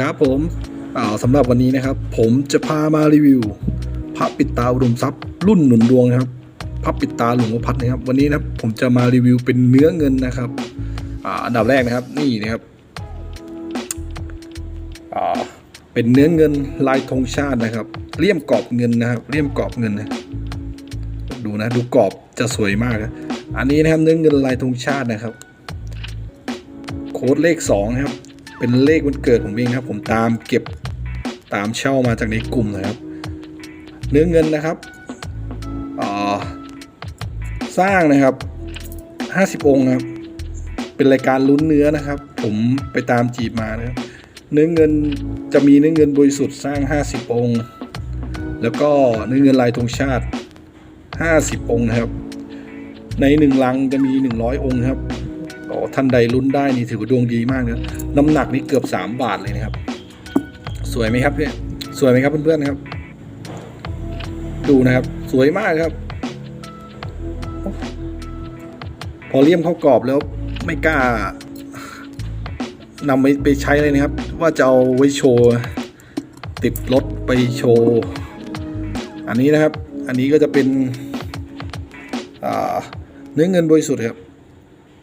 ครับผมอาสำหรับวันนี้นะครับ ผมจะพามารีวิวพระปิดตาอุดมทรัพย์รุ่นหนุนดวงนะครับพระปิดตาหลวงพ่อพัดนะครับ วันนี้นะครับผมจะมารีวิวเป็นเนื้อเงินนะครับอันดับแรกนะครับนี่นะครับเป็นเนื้อเงินลายธงชาตินะครับเลี่ยมกรอบเงินนะครับเลี่ยมกรอบเงินนะดูนะดูกรอบจะสวยมากอันนี้นะครับเนื้อเงินลายธงชาตินะครับ โค้ดเลขสองนะครับ เป็นเลขวันเกิดผมเองครับ ผมตามเก็บตามเช่ามาจากในกลุ่มนะครับ เนื้อเงินนะครับสร้างนะครับห้าสิบ50 องค์ครับ เป็นรายการลุ้นเนื้อนะครับ ผมไปตามจีบมานะครับเนื้อเงินจะมีเนื้อเงินบริสุทธิ์สร้าง 50 องค์ แล้วก็เนื้อเงินลายธงชาติ 50 องค์นะครับ ในหนึ่งลังจะมี 100 องค์ครับ โอ้ท่านใดลุ้นได้นี่ถือว่าดวงดีมากนะน้ำหนักนี่เกือบ 3 บาทเลยนะครับ สวยไหมครับเนี่ยสวยไหมครับเพื่อนๆนะครับ ดูนะครับ สวยมากครับ พอเลี่ยมเข้ากรอบแล้วไม่กล้านำไปไปใช้เลยนะครับ ว่าจะเอาไว้โชว์ ติดรถไปโชว์ อันนี้นะครับ อันนี้ก็จะเป็นเนื้อเงินบริสุทธิ์ครับ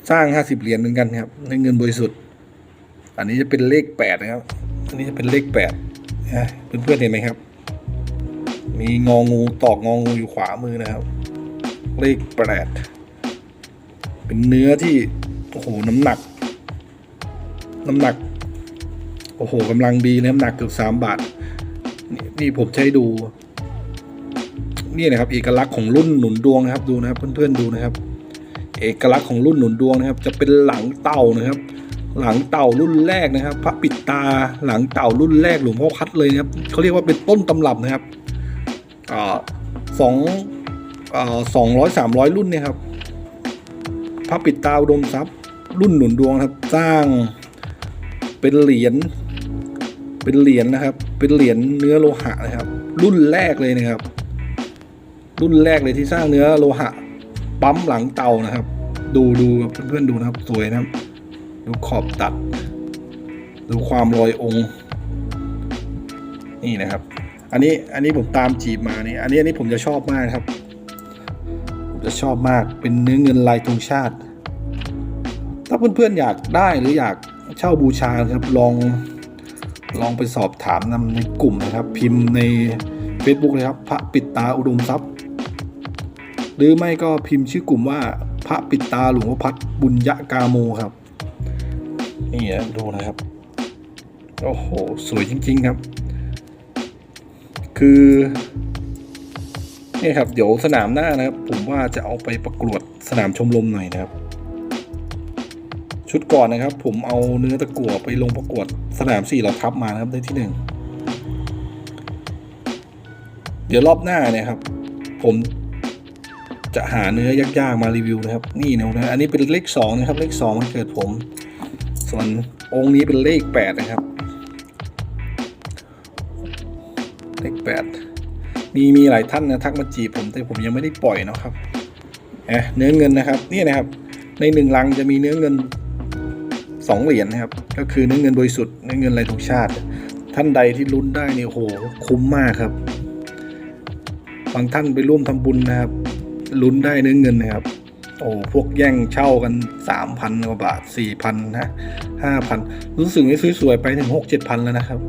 สร้าง50เหรียญเหมือนกันครับในเงินบริสุทธิ์ อันนี้จะเป็นเลข8นะครับ อันนี้จะเป็นเลข8นะเพื่อนๆเห็นไหมครับ มีงองูตอกงองูอยู่ขวามือนะครับ เลข8เป็นเนื้อที่โอ้โหน้ำหนัก น้ำหนักโอ้โหกำลังดีน้ำหนักเกือบ3บาทนี่นี่ผมใช้ดูนี่นะครับเอกลักษณ์ของรุ่นหนุนดวงนะครับดูนะครับ เพื่อนๆดูนะครับ เอกลักษณ์ของรุ่นหนุนดวงนะครับ จะเป็นหลังเต่านะครับ หลังเต่ารุ่นแรกนะครับ พระปิดตาหลังเต่ารุ่นแรกหลวงพ่อพัดเลยนะครับเขาเรียกว่าเป็นต้นตำรับนะครับสองสองร้อยสามร้อยรุ่นเนี่ยครับพระปิดตาอุดมทรัพย์รุ่นหนุนดวงครับ สร้างเป็นเหรียญเป็นเหรียญนะครับ เป็นเหรียญเนื้อโลหะนะครับ รุ่นแรกเลยนะครับ รุ่นแรกเลยที่สร้างเนื้อโลหะ ปั๊มหลังเตานะครับ ดูดูเพื่อนๆดูนะครับสวยนะครับ ดูขอบตัด ดูความรอยองค์ นี่นะครับ อันนี้อันนี้ผมตามจีบมานี่อันนี้อันนี้ผมจะชอบมากครับ ผมจะชอบมากเป็นเนื้อเงินลายธงชาติ ถ้าเพื่อนๆอยากได้หรืออยากเช่าบูชาครับลองลองไปสอบถามนำในกลุ่มนะครับ พิมพ์ใน Facebook เลยครับ พระปิดตาอุดมทรัพย์ หรือไม่ก็พิมพ์ชื่อกลุ่มว่าพระปิดตาหลวงพ่อพัดบุญยะกาโมครับ นี่นะดูนะครับ โอ้โห สวยจริง ๆครับ คือนี่ครับ เดี๋ยวสนามหน้านะครับ ผมว่าจะเอาไปประกวดสนามชมรมหน่อยนะครับ ชุดก่อนนะครับ ผมเอาเนื้อตะกั่วไปลงประกวดสนามสี่เหล่าทัพมานะครับได้ที่หนึ่งเดี๋ยวรอบหน้าเนี่ยครับ ผม จะหาเนื้อยากๆมารีวิวนะครับ นี่นะนะอันนี้เป็นเลขสองนะครับ เลขสองมันเกิดผม ส่วนองค์นี้เป็นเลขแปดนะครับ เลขแปดมีมีหลายท่านนะทักมาจีบผมแต่ผมยังไม่ได้ปล่อยนะครับเอเนื้อเงินนะครับนี่นะครับ ในหนึ่งลังจะมีเนื้อเงินสองเหรียญนะครับ ก็คือเนื้อเงินบริสุทธิ์เนื้อเงินลายธงชาติ ท่านใดที่ลุ้นได้นี่โอ้โหคุ้มมากครับบางท่านไปร่วมทำบุญนะครับ ลุ้นได้เนื้อเงินนะครับ โอ้พวกแย่งเช่ากัน 3,000 กว่าบาท 4,000 นะ 5,000 รู้สึกว่าสวยๆ ไปถึง 6-7,000 แล้วนะครับ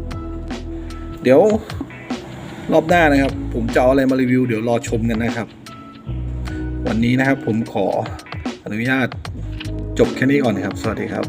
เดี๋ยวรอบหน้านะครับ ผมจะเอาอะไรมารีวิว เดี๋ยวรอชมกันนะครับ วันนี้นะครับผมขออนุญาตจบแค่นี้ก่อนครับ สวัสดีครับ